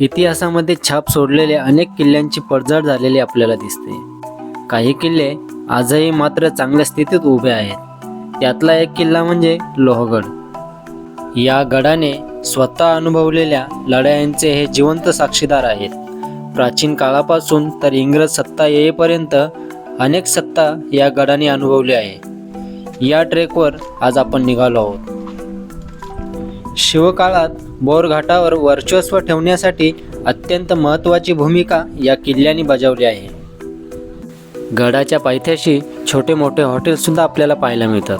इतिहासामध्ये छाप सोडलेल्या अनेक किल्ल्यांची पडझड झालेली आपल्याला दिसते. काही किल्ले आजही मात्र चांगल्या स्थितीत उभे आहेत. त्यातला एक किल्ला म्हणजे लोहगड. या गडाने स्वतः अनुभवलेल्या लढायांचे हे जिवंत साक्षीदार आहेत. प्राचीन काळापासून तर इंग्रज सत्ता येईपर्यंत अनेक सत्ता या गडाने अनुभवली आहे. या ट्रेकवर आज आपण निघालो आहोत. शिवकाळात बोरघाटावर वर्चस्व ठेवण्यासाठी अत्यंत महत्त्वाची भूमिका या किल्ल्याने बजावली आहे. गडाच्या पायथ्याशी छोटे मोठे हॉटेलसुद्धा आपल्याला पाहायला मिळतात.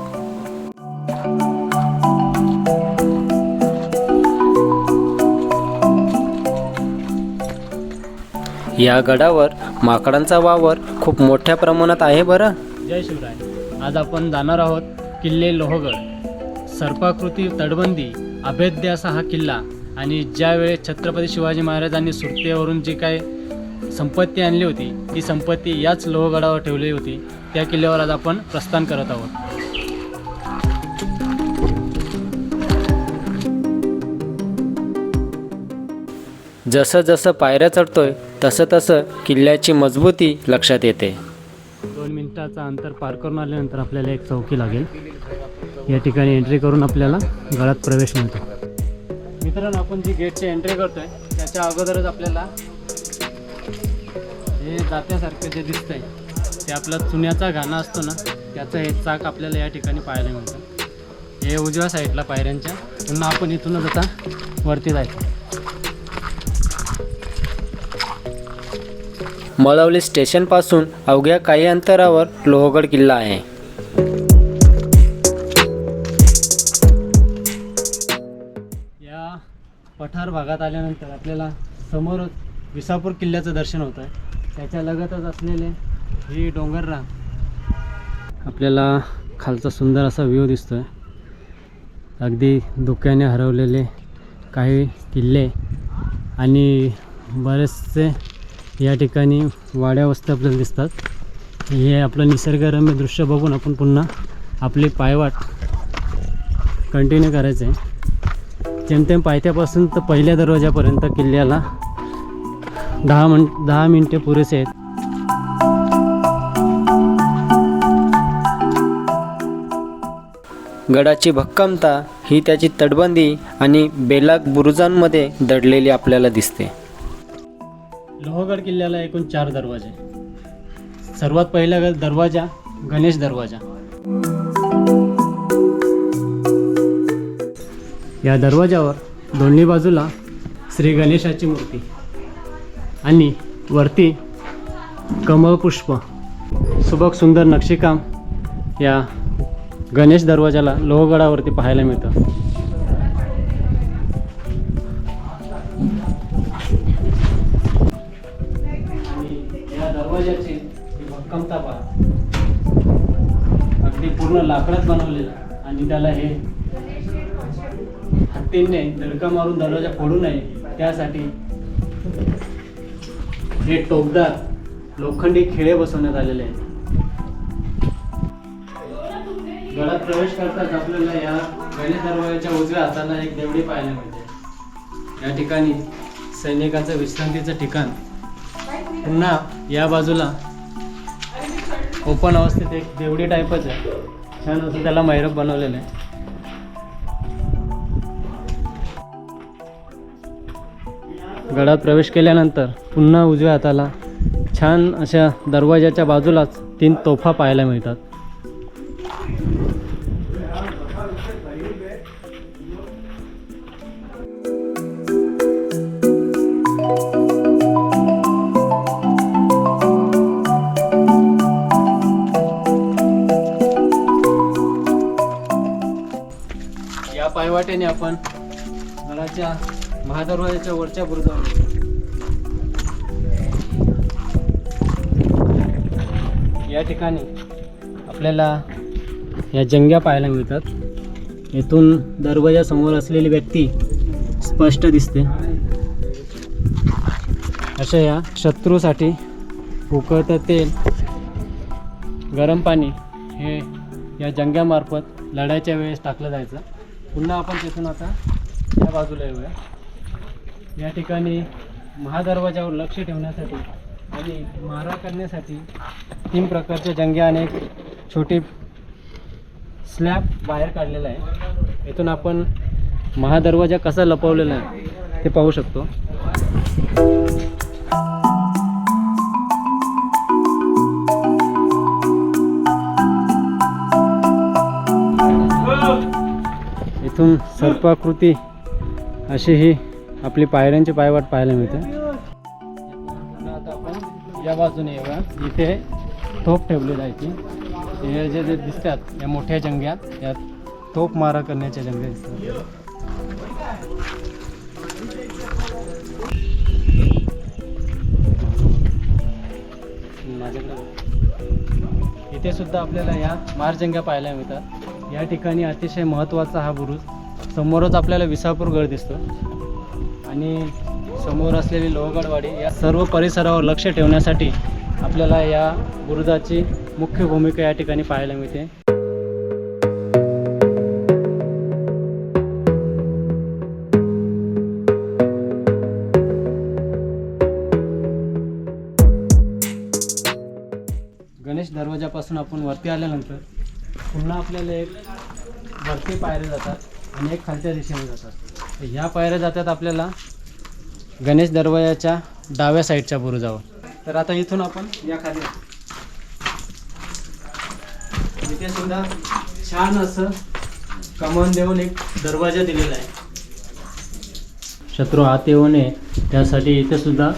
या गडावर माकडांचा वावर खूप मोठ्या प्रमाणात आहे बरं? जय शिवराय. आज आपण जाणार आहोत किल्ले लोहगड. सर्पाकृती तटबंदी अभेद्य असा हा किल्ला आणि ज्यावेळेस छत्रपती शिवाजी महाराजांनी सुरतेवरून जी काय संपत्ती आणली होती ती संपत्ती याच लोहगडावर ठेवली होती त्या किल्ल्यावर आज आपण प्रस्थान करत आहोत. जसं जसं पायऱ्या चढतोय तसं तसं किल्ल्याची मजबूती लक्षात येते. दोन मिनिटाचं अंतर पार करून आल्यानंतर आपल्याला एक चौकी लागेल. या ठिकाणी एंट्री करून आपल्याला गळात प्रवेश मिळतो. मित्रांनो आपण जी गेटची एंट्री करतोय त्याच्या अगोदरच आपल्याला हे जात्यासारखं जे दिसतंय ते आपला चुन्याचा घाणा असतो ना त्याचं हे चाक आपल्याला या ठिकाणी पाहायला मिळतं. हे उजव्या साईडला पायऱ्यांच्या. पुन्हा आपण इथूनच आता वरती जायचं मळवली स्टेशनपासून अवघ्या काही अंतरावर लोहगड किल्ला आहे. पठार भागात आल्यानंतर आपल्याला समोर विसापूर किल्ल्याचं दर्शन होतं आहे त्याच्या लगतच असलेले ही डोंगररांग आपल्याला खालचा सुंदर असा व्ह्यू दिसतो आहे अगदी धुक्याने हरवलेले काही किल्ले आणि बरेचसे या ठिकाणी वाड्या वस्त्या आपल्याला दिसतात. हे आपलं निसर्गरम्य दृश्य बघून आपण पुन्हा आपली पायवाट कंटिन्यू करायचं आहे जेमतेम पायथ्यापासून तर पहिल्या दरवाजापर्यंत किल्ल्याला दहा मिन दहा मिनटे पुरेसे आहेत. गडाची भक्कमता ही त्याची तटबंदी आणि बेलाग बुरुजांमध्ये दडलेली आपल्याला दिसते. लोहगड किल्ल्याला एकूण चार दरवाजे. सर्वात पहिला दरवाजा गणेश दरवाजा. या दरवाजावर दोन्ही बाजूला श्री गणेशाची मूर्ती आणि वरती कमळपुष्प सुबक सुंदर नक्षीकाम या गणेश दरवाजाला लोहगडावरती पाहायला मिळतं. या दरवाजाची भक्कमता पहा. अगदी पूर्ण लाकडात बनवलेला आणि त्याला हे हत्तींनी धडका मारून दरवाजा फोडू नये. त्यासाठी हे टोकदार लोखंडी खिळे बसवण्यात आलेले आहेत. गडात प्रवेश करताच आपल्याला या गणेश दरवाजाच्या उजव्या हाताला एक देवडी पाहायला मिळते. या ठिकाणी सैनिकाचं विश्रांतीचं ठिकाण. पुन्हा या बाजूला ओपन अवस्थेत एक देवडी टाईपच आहे. छान असं त्याला मैरप बनवलेलं आहे. गडात प्रवेश केल्यानंतर पुन्हा उजव्या हाताला छान अशा दरवाजाच्या बाजूलाच तीन तोफा पाहायला मिळतात. या पायवाटेने आपण गडाच्या महादरवाजाच्या वरच्या बुरुजावर. या ठिकाणी आपल्याला या जंग्या पाहायला मिळतात. येथून दरवाजासमोर असलेली व्यक्ती स्पष्ट दिसते. अशा या शत्रूसाठी उकळतं तेल गरम पाणी हे या जंग्यामार्फत लढायच्या वेळेस टाकलं जायचं. पुन्हा आपण तिथून आता या बाजूला येऊया. या ठिकाणी महादरवाजावर लक्ष ठेवण्यासाठी आणि मारा करण्यासाठी तीन प्रकारच्या जंग्या आणि एक छोटी स्लॅब बाहेर काढलेला आहे. इथून आपण महादरवाजा कसा लपवलेला आहे ते पाहू शकतो. इथून सर्पाकृती अशी ही आपली पायऱ्यांची पायवाट पाहायला मिळते. आता आपण या बाजूने येऊया. इथे तोफ ठेवली आहे ती. हे जे जे दिसतात या मोठ्या जंग्यात या तोफ मारा करण्याच्या जंग्यात दिसतात. इथे सुद्धा आपल्याला या मारजंग्या पाहायला मिळतात. या ठिकाणी अतिशय महत्त्वाचा हा बुरुज. समोरच आपल्याला विसापूर गड दिसतो. आणि समोर असलेली लोहगडवाडी या सर्व परिसरावर लक्ष ठेवण्यासाठी आपल्याला या बुरुजाची मुख्य भूमिका या ठिकाणी पाहायला मिळते. गणेश दरवाजापासून आपण वरती आल्यानंतर पुन्हा आपल्याला एक वरती पायऱ्या जातात आणि एक खालच्या दिशेने जातात. तर ह्या पायऱ्या जातात आपल्याला गणेश दरवाजाच्या डाव्या साईडच्या बुरुजावर. तर आता इथून आपण या खाली इथे सुद्धा छान असं कमान देऊन एक दरवाजा दिलेला आहे. शत्रू आत येऊ नये त्यासाठी इथे सुद्धा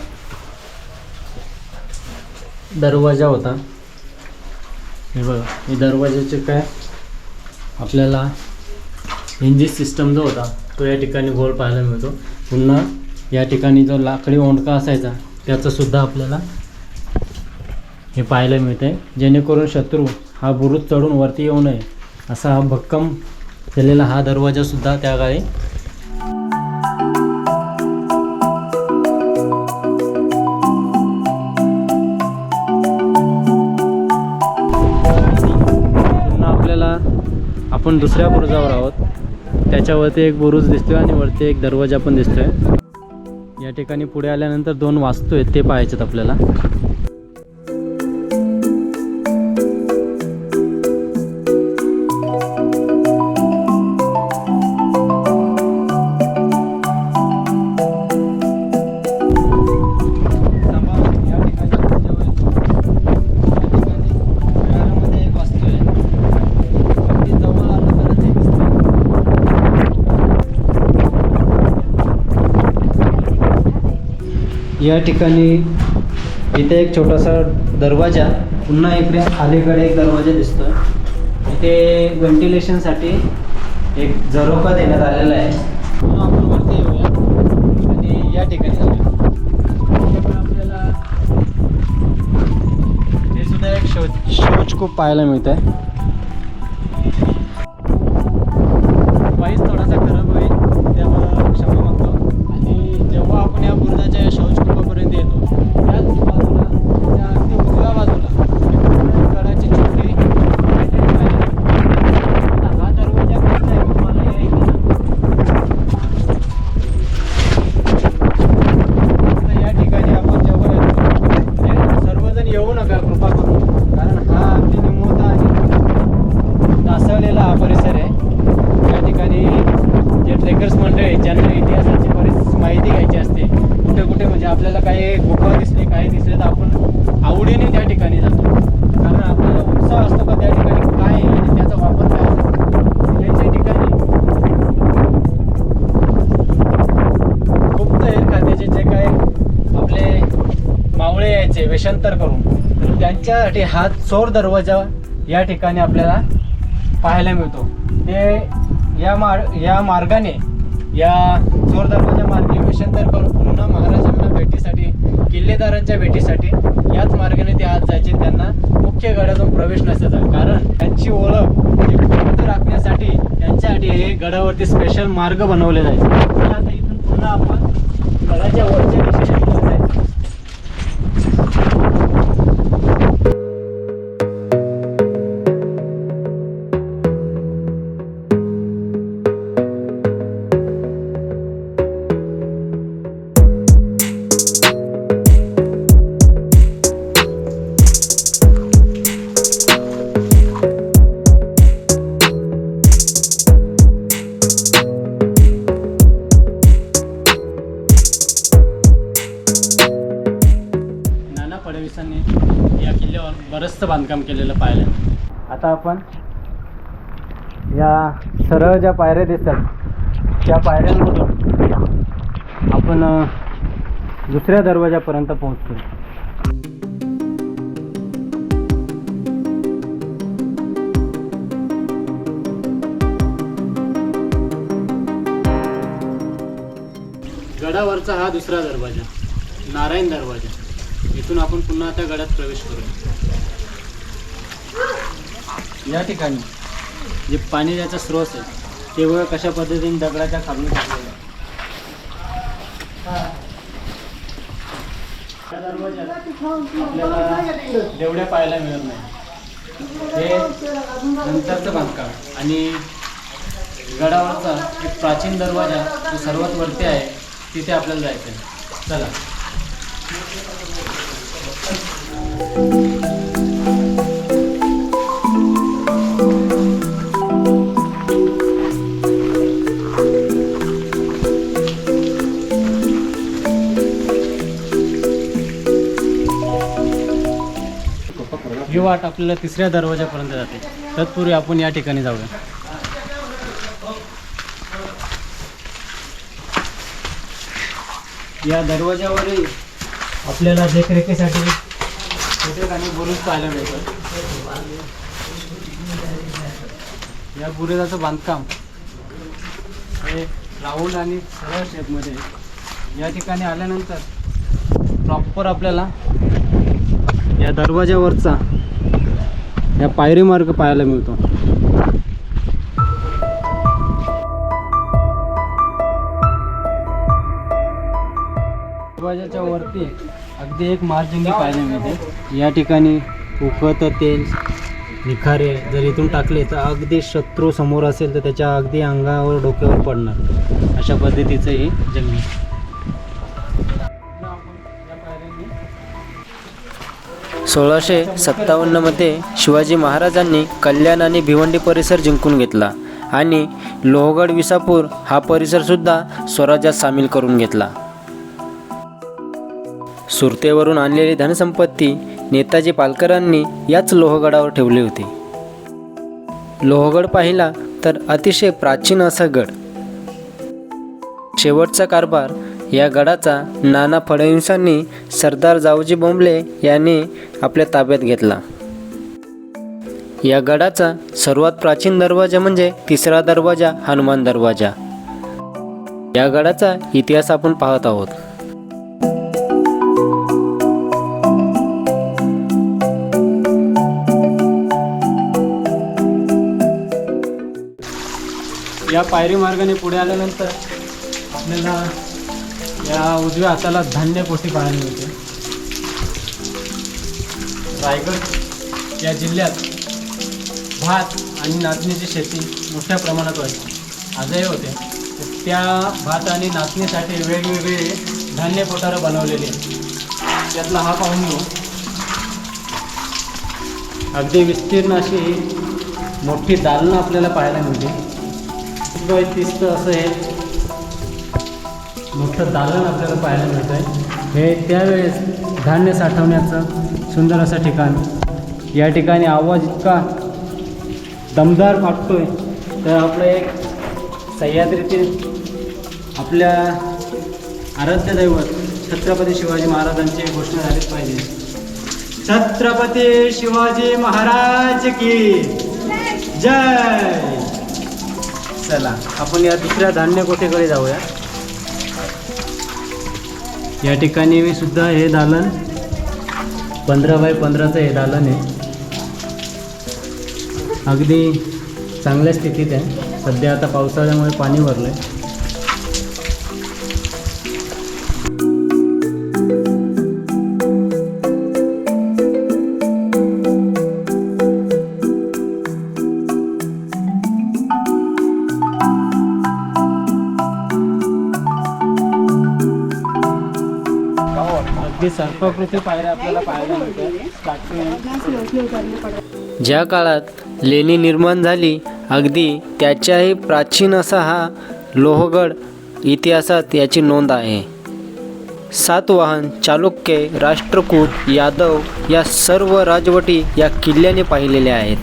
दरवाजा होता. हे बघा हे दरवाजाचे काय? आपल्याला हिंजिस सिस्टम जो होता तो या ठिकाणी गोल पाहायला मिळतो. पुन्हा या ठिकाणी जो लाकडी ओंडका असायचा त्याचंसुद्धा आपल्याला हे पाहायला मिळते जेणेकरून शत्रू हा बुरुज चढून वरती येऊ नये असा हा भक्कम केलेला हा दरवाजासुद्धा त्या काळी आपल्याला आपण दुसऱ्या बुरुजावर आहोत. त्याच्यावरती एक बुरुज दिसतोय आणि वरती एक दरवाजा पण दिसतोय. या ठिकाणी पुढे आल्यानंतर दोन वास्तू आहेत ते पाहायचेत आपल्याला. या ठिकाणी इथे एक छोटासा दरवाजा पुन्हा इकडे अलीकडे एक दरवाजा दिसतोय. इथे व्हेंटिलेशनसाठी एक झरोका देण्यात आलेला आहे. आपण वरती येऊया. आणि या ठिकाणी आपल्याला हे सुद्धा एक शौच शौच खूप पाहायला मिळत आहे म्हणजे आपल्याला काही गुफा दिसले काही दिसले तर आपण आवडीने त्या ठिकाणी जातो. कारण आपल्याला उत्साह असतो का त्या ठिकाणी काय आहे आणि त्याचा वापर काय असतो? याच्या ठिकाणी. गुप्त आहेत खात्याचे जे काय आपले मावळे यायचे वेषांतर करून त्यांच्यासाठी हा चोर दरवाजा या ठिकाणी आपल्याला पाहायला मिळतो. ते या मार्ग या मार्गाने या चोर दरवाजा मार्गे वेषांतर करून पुन्हा महाराजा भेटीसाठी किल्लेदारांच्या भेटीसाठी याच मार्गाने ते आज जायचे. त्यांना मुख्य गडातून प्रवेश नसायचा कारण त्यांची ओळख म्हणजे राखण्यासाठी त्यांच्यासाठी हे गडावरती स्पेशल मार्ग बनवले जायचे. आता इथून पुन्हा आपण गडाच्या वरच्या दिशेने आपण या सरळ ज्या पायऱ्या दिसतात त्या पायऱ्यांमधून आपण दुसऱ्या दरवाजापर्यंत पोहोचतो गडावरचा हा दुसरा दरवाजा नारायण दरवाजा. इथून आपण पुन्हा त्या गडात प्रवेश करू या ठिकाणी जे पाणी ज्याचा स्रोत आहे ते कशा पद्धतीने दगडाच्या खालून टाकलेलं आहे. आपल्याला देवड्या पाहायला मिळत नाही. हे नंतरचं बांधकाम आणि गडावरचा एक प्राचीन दरवाजा जो सर्वात वरती आहे तिथे आपल्याला जायचं आहे चला. वाट आपल्याला तिसऱ्या दरवाजापर्यंत जाते. तत्पूर्वी आपण या ठिकाणी जाऊया. या दरवाजावरही आपल्याला देखरेखीसाठी ठिकाणी बुरुज पाहायला मिळतं. या बुरुजाचं बांधकाम हे राऊंड आणि सरळ शेपमध्ये या ठिकाणी आल्यानंतर प्रॉपर आपल्याला या दरवाजावरचा या पायरी मार्ग पाहायला मिळतो. दरवाजाच्या वरती अगदी एक मार्जिंगी पाहायला मिळते. या ठिकाणी उखत तेल निखारे जर इथून टाकले तर अगदी शत्रू समोर असेल तर त्याच्या अगदी अंगावर डोक्यावर पडणार. अशा पद्धतीचं हे जंगल सोळाशे सत्तावन्नमध्ये शिवाजी महाराजांनी कल्याण आणि भिवंडी परिसर जिंकून घेतला आणि लोहगड विसापूर हा परिसरसुद्धा स्वराज्यात सामील करून घेतला. सुरतेवरून आणलेली धनसंपत्ती नेताजी पालकरांनी याच लोहगडावर ठेवली होती. लोहगड पाहिला तर अतिशय प्राचीन असा गड. शेवटचा कारभार या गडाचा नाना फडणवीसांनी सरदार जावजी बोंबले यांनी आपल्या ताब्यात घेतला. या गडाचा सर्वात प्राचीन दरवाजा म्हणजे तिसरा दरवाजा हनुमान दरवाजा. या गडाचा इतिहास आपण पाहत आहोत. या पायरी मार्गाने पुढे आल्यानंतर आपल्याला या उजव्या हाताला धान्य कोठी पाहायला मिळते रायगड या जिल्ह्यात भात आणि नाचणीची शेती मोठ्या प्रमाणात व्हायची. आजही होते. त्या भात आणि नाचणीसाठी वेगवेगळे धान्य पोटारं बनवलेले त्यातला हा पाहून घेऊ. अगदी विस्तीर्ण अशी मोठी दालनं आपल्याला पाहायला मिळते बाय तिस्त असं हे मोठं दालन आपल्याला पाहायला मिळतं आहे हे त्यावेळेस धान्य साठवण्याचं सुंदर असं ठिकाण. या ठिकाणी आवाज इतका दमदार फाटतोय तर आपलं एक सह्याद्रीतील आपल्या आराध्य दैवत छत्रपती शिवाजी महाराजांची घोषणा झालीच पाहिजे. छत्रपती शिवाजी महाराज की जय! चला आपण या दुसऱ्या धान्य कोठेकडे जाऊया? या ठिकाणी मी सुद्धा हे दालन पंधरा बाय पंधराचं हे दालन आहे. अगदी चांगल्या स्थितीत आहे. सध्या आता पावसाळ्यामुळे पाणी भरलं आहे सर्पकृती पायऱ्या आपल्याला पाहायला मिळतात ज्या काळात लेणी निर्माण झाली अगदी त्याच्याही प्राचीन असा हा लोहगड इतिहासात याची नोंद आहे. सातवाहन चालुक्य राष्ट्रकूट यादव या सर्व राजवटी या किल्ल्याने पाहिलेल्या आहेत.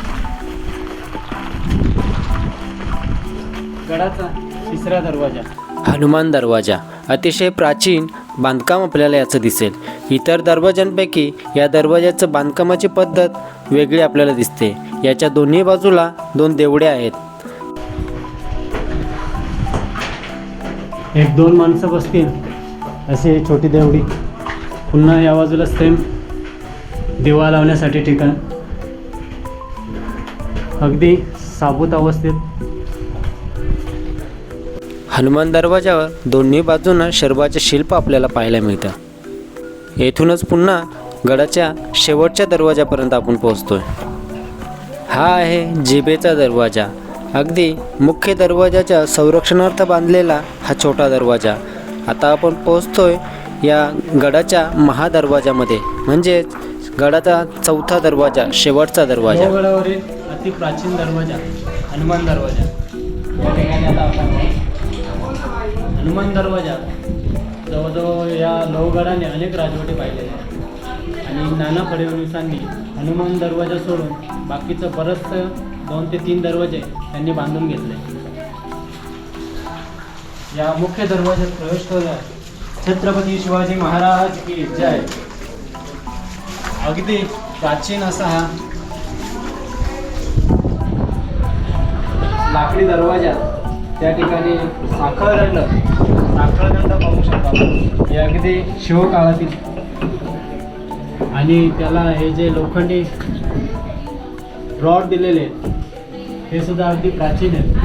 गडाचा तिसरा दरवाजा. हनुमान दरवाजा. अतिशय प्राचीन बांधकाम आपल्याला याचं दिसेल. इतर दरवाजांपैकी या दरवाज्याचं बांधकामाची पद्धत वेगळी आपल्याला दिसते. याच्या दोन्ही बाजूला दोन देवडे आहेत. एक दोन माणसं बसतील. अशी छोटी देवडी. पुन्हा या बाजूला सेम दिवा लावण्यासाठी ठिकाण. अगदी साबूत अवस्थेत हनुमान दरवाजावर दोन्ही बाजूंना शर्बाचे शिल्प आपल्याला पाहायला मिळतं. येथूनच पुन्हा गडाच्या शेवटच्या दरवाजापर्यंत आपण पोहोचतोय. हा आहे जिबेचा दरवाजा. अगदी मुख्य दरवाजाच्या संरक्षणार्थ बांधलेला हा छोटा दरवाजा. आता आपण पोहोचतोय या गडाच्या महादरवाजामध्ये. म्हणजेच गडाचा चौथा दरवाजा शेवटचा दरवाजा. गडावरील अति प्राचीन दरवाजा हनुमान दरवाजा. हनुमान दरवाजा. जवळजवळ या लोहगडाने अनेक राजवटी पाहिले आहेत. आणि नाना फडणवीसांनी हनुमान दरवाजा सोडून बाकीचं बरंचसं दोन ते तीन दरवाजे त्यांनी बांधून घेतले. या मुख्य दरवाज्यात प्रवेश केला छत्रपती शिवाजी महाराज की जय. अगदी प्राचीन असा हा लाकडी दरवाजा त्या ठिकाणी साखळदंड साखळदंड पाहू शकता हे अगदी शिवकाळातील. आणि त्याला हे जे लोखंडी रॉड दिलेले आहेत हे सुद्धा अगदी प्राचीन आहेत.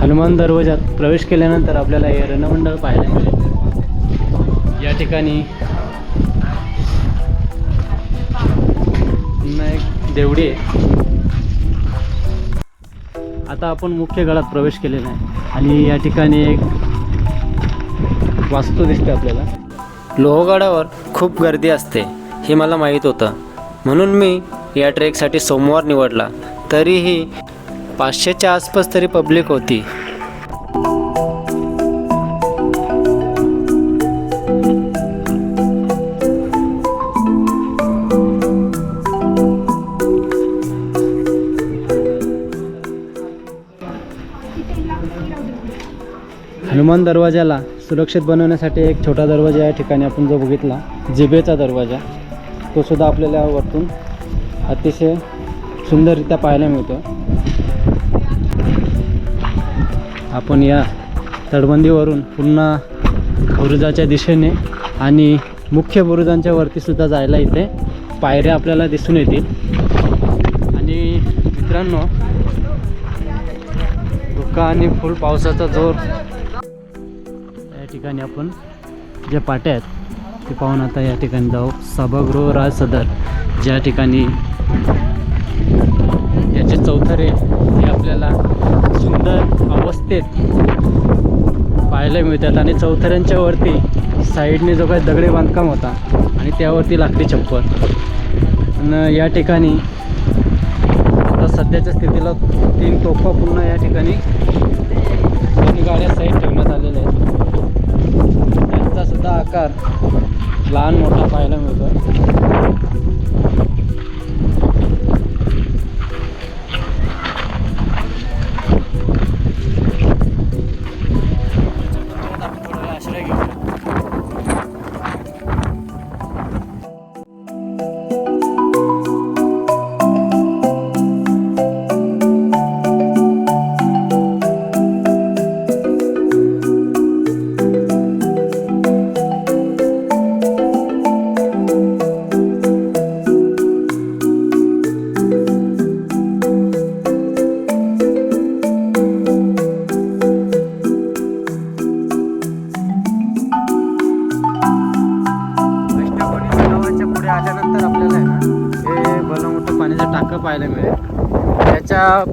हनुमान दरवाजात प्रवेश केल्यानंतर आपल्याला हे रणमंडळ पाहायला मिळेल. या ठिकाणी देवडी आहे. आता आपण मुख्य गडात प्रवेश केलेला आहे. आणि या ठिकाणी एक वास्तू दिसते आपल्याला. लोहगडावर खूप गर्दी असते हे मला माहीत होतं. म्हणून मी या ट्रेकसाठी सोमवार निवडला. तरीही पाचशेच्या आसपास तरी पब्लिक होती. हनुमान दरवाजाला सुरक्षित बनवण्यासाठी एक छोटा दरवाजा या ठिकाणी आपण जो बघितला जिबेचा दरवाजा तो सुद्धा आपल्याला वरतून अतिशय सुंदररित्या पाहायला मिळतो आपण या तटबंदीवरून पुन्हा बुरुजाच्या दिशेने आणि मुख्य बुरुजांच्या वरतीसुद्धा जायला इथे पायऱ्या आपल्याला दिसून येतील. आणि मित्रांनो धुका आणि फुल पावसाचा जोर ठिकाणी आपण जे पाट्या आहेत ते पाहून आता या ठिकाणी जाऊ. सभागृह राज सदर. ज्या ठिकाणी याचे चौथरे हे आपल्याला सुंदर अवस्थेत पाहायला मिळतात. आणि चौथऱ्यांच्या वरती साईडने जो काही दगडे बांधकाम होता आणि त्यावरती लाकडी छप्पर. आणि या ठिकाणी आता सध्याच्या स्थितीला तीन तोफा पुन्हा या ठिकाणी दोन गाड्या साईड ठेवण्यात आलेल्या आहेत. त्यांचा आकार. लहान मोठा पाहायला मिळतो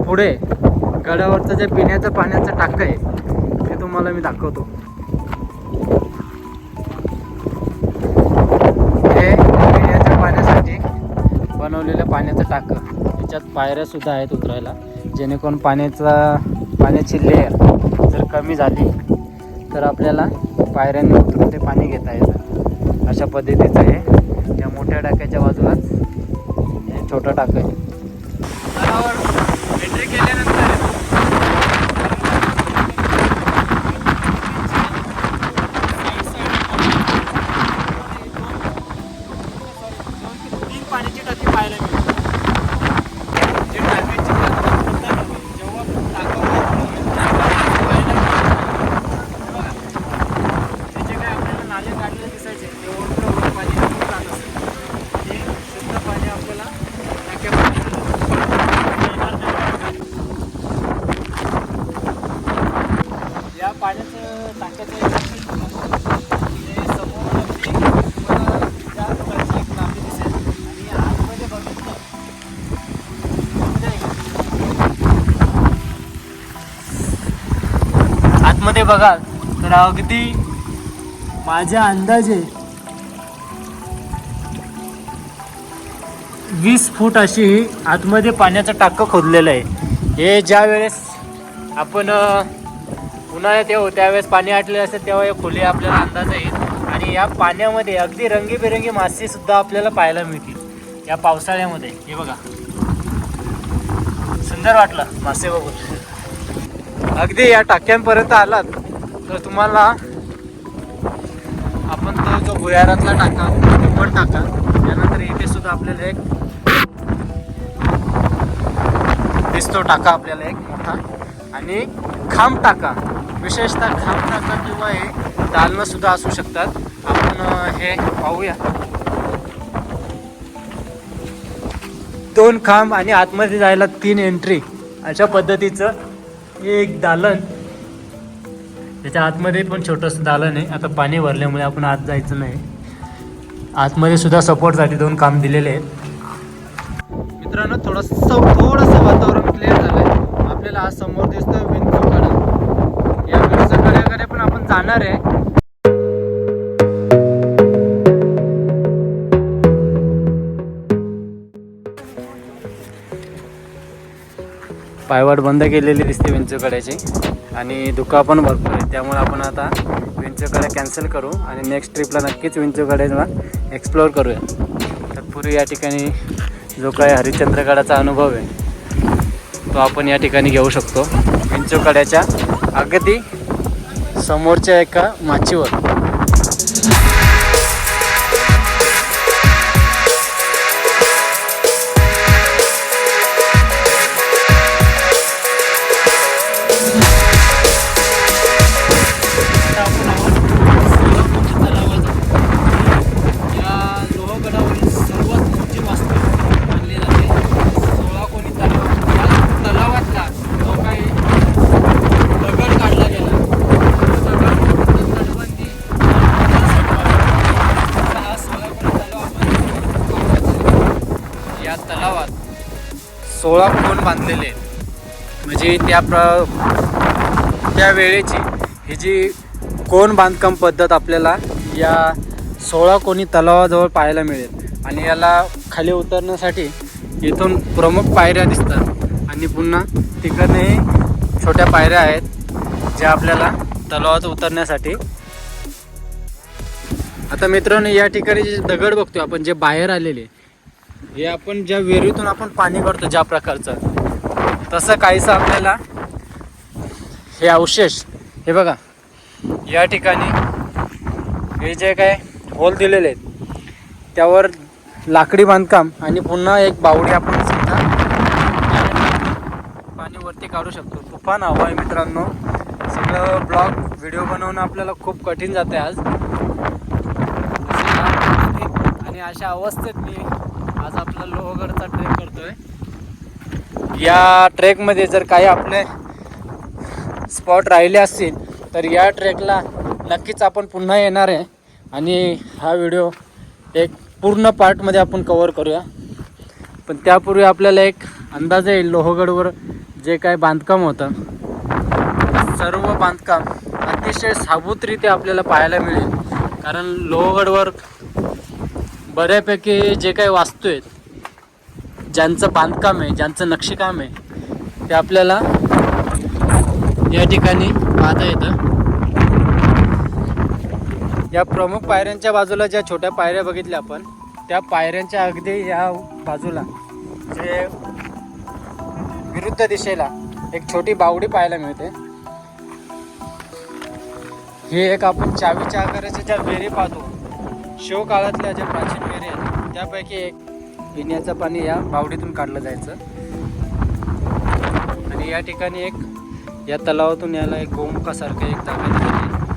पुढे गडावरचं जे पिण्याचं पाण्याचं टाकं आहे ते तुम्हाला मी दाखवतो. हे पिण्याच्या पाण्यासाठी बनवलेलं पाण्याचं टाकं. त्याच्यात पायऱ्यासुद्धा आहेत उतरायला. जेणेकरून पाण्याचा पाण्याची लेअर जर कमी झाली तर आपल्याला पायऱ्यांनी उतरून ते पाणी घेता येतं. अशा पद्धतीचं हे. या मोठ्या टाक्याच्या बाजूलाच हे छोटं टाकं आहे. एंट्री केल्यानंतर आतमध्ये बघाल तर अगदी माझ्या अंदाजे वीस फूट अशी ही आतमध्ये पाण्याचं टाकं खोदलेलं आहे. हे ज्या वेळेस आपण उन्हाळ्यात येऊ हो, त्यावेळेस पाणी आटलेलं असेल तेव्हा हे खोली आपल्याला अंदाज येईल आणि या पाण्यामध्ये अगदी रंगीबेरंगी मासे सुद्धा आपल्याला पाहायला मिळतील. या पावसाळ्यामध्ये. हे बघा. सुंदर वाटलं मासे बघून. अगदी या टाक्यांपर्यंत आलात तर तुम्हाला आपण तो जो भुयारातला टाका पण टाका. त्यानंतर इथे सुद्धा आपल्याला एक दिसतो टाका आपल्याला एक मोठा. आणि खांब टाका. विशेषतः खांब टाका किंवा हे दालनं सुद्धा असू शकतात. आपण हे पाहूया. दोन खांब आणि आतमध्ये जायला तीन एंट्री अशा पद्धतीचं एक दालन. त्याच्या आतमध्ये पण छोटंसं दालन आहे. आता पाणी भरल्यामुळे आपण आत जायचं नाही. आतमध्ये सुद्धा सपोर्टसाठी दोन काम दिलेले आहेत. मित्रांनो थोडंसं थोडंसं वातावरण क्लिअर झालं आहे आपल्याला आज समोर दिसतोय विंचूकडा या विंचूकड्याकडे पण आपण जाणार आहे. पायवाट बंद केलेली दिसते विंचूकड्याची. आणि धुका पण भरपूर आहे. त्यामुळे आपण आता विंचूकड्या कॅन्सल करू आणि नेक्स्ट ट्रिपला नक्कीच विंचूकड्याला एक्सप्लोअर करूया. तत्पूर्वी या ठिकाणी जो काय हरिश्चंद्रगडाचा अनुभव आहे तो आपण या ठिकाणी घेऊ शकतो. विंचूकड्याच्या अगदी समोरच्या एका माचीवर. सोळा कोण बांधलेले आहेत. म्हणजे त्या प्र त्या वेळेची ही जी कोण बांधकाम पद्धत आपल्याला या सोळा कोणी तलावाजवळ पाहायला मिळेल आणि याला खाली उतरण्यासाठी इथून प्रमुख पायऱ्या दिसतात आणि पुन्हा तिकडे छोट्या पायऱ्या आहेत ज्या आपल्याला तलावात उतरण्यासाठी. आता मित्रांनो या ठिकाणी जे दगड बघतो आपण जे बाहेर आलेले हे आपण ज्या विहिरीतून आपण पाणी काढतो ज्या प्रकारचं तसं काहीसं आपल्याला हे अवशेष हे बघा या ठिकाणी हे जे काय होल दिलेले आहेत त्यावर लाकडी बांधकाम आणि पुन्हा एक बावडी आपण सुद्धा पाणी वरती काढू शकतो. तुफान हवा आहे मित्रांनो. सगळं ब्लॉग व्हिडिओ बनवणं आपल्याला खूप कठीण जाते आज. आणि अशा अवस्थेत मी आज आपला लोहगडचा ट्रेक करतोय. या ट्रेकमध्ये जर काही आपले स्पॉट राहिले असतील तर या ट्रेकला नक्कीच आपण पुन्हा येणार आहे. आणि हा व्हिडिओ एक पूर्ण पार्टमध्ये आपण कवर करूया. पण त्यापूर्वी आपल्याला एक अंदाज येईल लोहगडवर जे काय बांधकाम होतं. सर्व बांधकाम अतिशय साबूतरित्या आपल्याला पाहायला मिळेल. कारण लोहगडवर बऱ्यापैकी जे काही वास्तू आहेत ज्यांचं बांधकाम आहे ज्यांचं नक्षीकाम आहे ते आपल्याला या ठिकाणी पाहता येतं. या प्रमुख पायऱ्यांच्या बाजूला ज्या छोट्या पायऱ्या बघितल्या आपण त्या पायऱ्यांच्या अगदी या बाजूला जे विरुद्ध दिशेला एक छोटी बावडी पाहायला मिळते. हे एक आपण चावीच्या आकाराच्या ज्या वेरी पाहतो शिवकाळातल्या ज्या प्राचीन विहिरी आहेत त्यापैकी एक पिण्याचं पाणी या बावडीतून काढलं जायचं. आणि या ठिकाणी एक या तलावातून याला एक गोमुखासारखं एक जागा आहे.